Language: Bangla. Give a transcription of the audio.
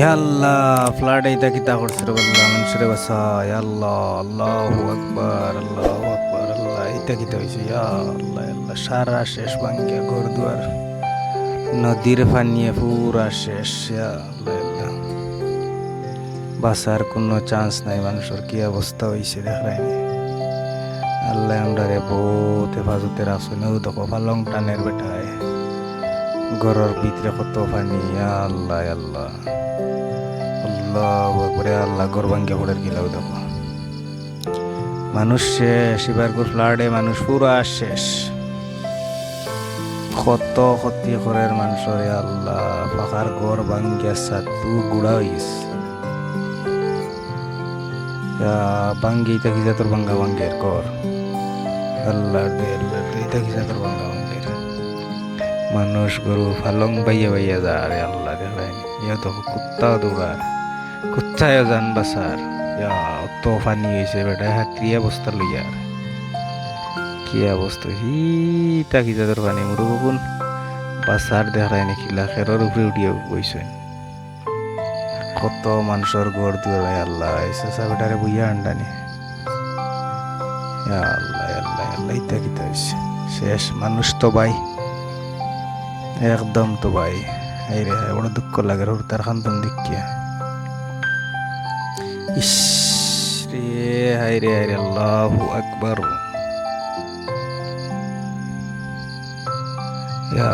ইয়াল্লাহ ফ্লাড এইটা কিতা করছে রে বললা মানুষের বাসা ইয়াল্লাহ আল্লাহু আকবার আল্লাহু আকবার, আল্লাহ এইটা কিতা ইয়া আল্লাহ আল্লাহ, সারা শেষ ভাঙ্গিয়া ঘর দুয়ার নদীর পানিয়ে পুরা শেষ আল্লাহ আল্লাহ। বাসার কোনো চান্স নাই মানুষের, কি অবস্থা হয়েছে দেখায়নি আল্লাহ আমরা রে বহুত হেফাজতে রাখছো নেও দেখো টানের বেটায়। ঘরের ভিতরে কত পানি? আল্লাহ আল্লাহ। আল্লাহ একবারে আল্লাহ, ঘর ভাঙ্গে পড়ের গিলাও দেখো? মানুষ শেষ, এবার ফ্লাডে মানুষ পুরা শেষ। কত ক্ষতি করে মানুষের আল্লাহ। পাখার ঘর ভাঙ্গিয়া সাতু গুড়া হইস। ভাঙ্গি, ইতা কিসা তোর ভাঙ্গা ভাঙ্গের কর আল্লাহ দে আল্লাহ ইতা কিসা তোর ভাঙ্গা ভাঙ্গের মানুষ গরু ফালং বাইয়া বাইয়া যা রে আল্লাহ রে ভাই ইয়া তো কুত্তা দৌড়ার, কুত্তায় যান বাসার অত ফানি হয়েছে বেটা হ্যাঁ কি অবস্থা লইয়া? কি অবস্থা? হিটা কি যাদের পানি? মুরু বকুন বাসার দেখায় নাকি লাখের উপরে উঠিয়ে বইছে কত মানুষের ঘর দুয়ার আল্লাহ, এসে বেটারে বইয়া আন্ডানি। আল্লাহ আল্লাহ আল্লাহ, ইতা কিতা শেষ মানুষ তো ভাই। একদম তো ভাই এই রে বড় দুঃখ লাগে ওর তার খান্তন দেখিয়া ইস রে হাই রে হাই রে আল্লাহু আকবার ইয়া